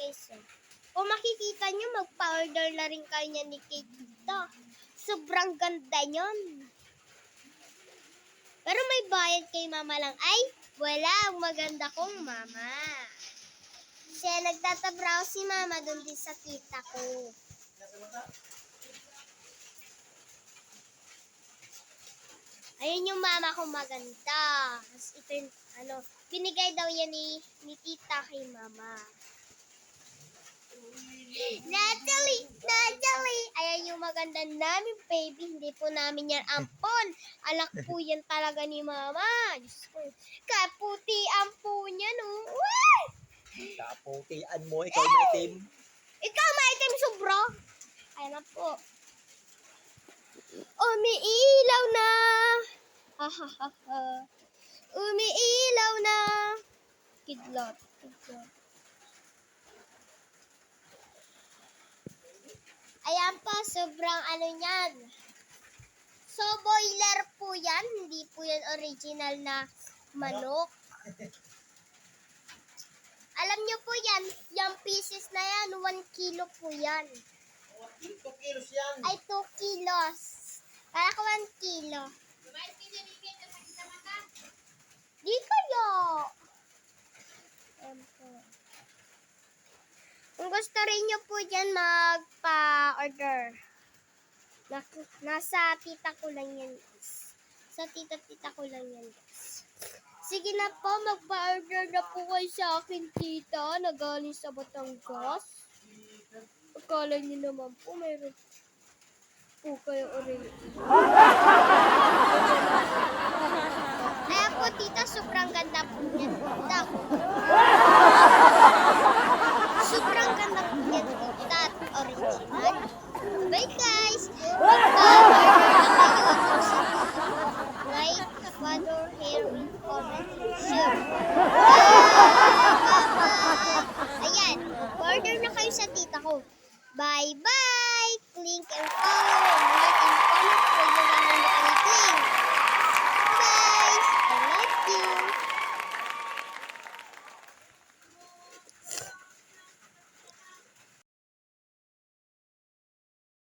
guys. Kung makikita nyo, magpa-order na rin kayo niya ni Kate dito. Sobrang ganda yon. Pero may bayad kay mama lang. Ay, wala. Ang maganda kong mama. Siya nagtatabraw si mama doon din sa tita ko. Ayun yung mama ko maganda. Ito yung, ano, binigay daw yan ni, ni tita kay mama. Natalie! Natalie! Ayan yung maganda namin, baby. Hindi po namin yan ampon. Alak po yan talaga ni mama. Diyos ko. Kaputian po niya, no? Uy! Kaputian mo, ikaw may team. Ikaw, maitim sobra. Ayan na po. Umiilaw na. Ha ha ha ha. Umiilaw na. Kidlat. Kidlat. Ayan pa, sobrang ano yan. So, boiler po yan. Hindi po yan original na manok. Alam nyo po yan, yung pieces na yan, 1 kilo po yan. 2 kilos yan. Ay, 2 kilos. Para ko 1 kilo. Di kaya. Ayan po. Kung gusto rin nyo po dyan magpa-order. Nasa tita ko lang yan, guys. Sa tita-tita ko lang yan, guys. Sige na po, magpa-order na po kayo sa akin, tita, na galing sa Batangas. Akala niyo naman po, mayroon po kayo original. Kaya po, tita, sobrang ganda po niyan. Sobrang Bye bye. Click and follow and like and comment.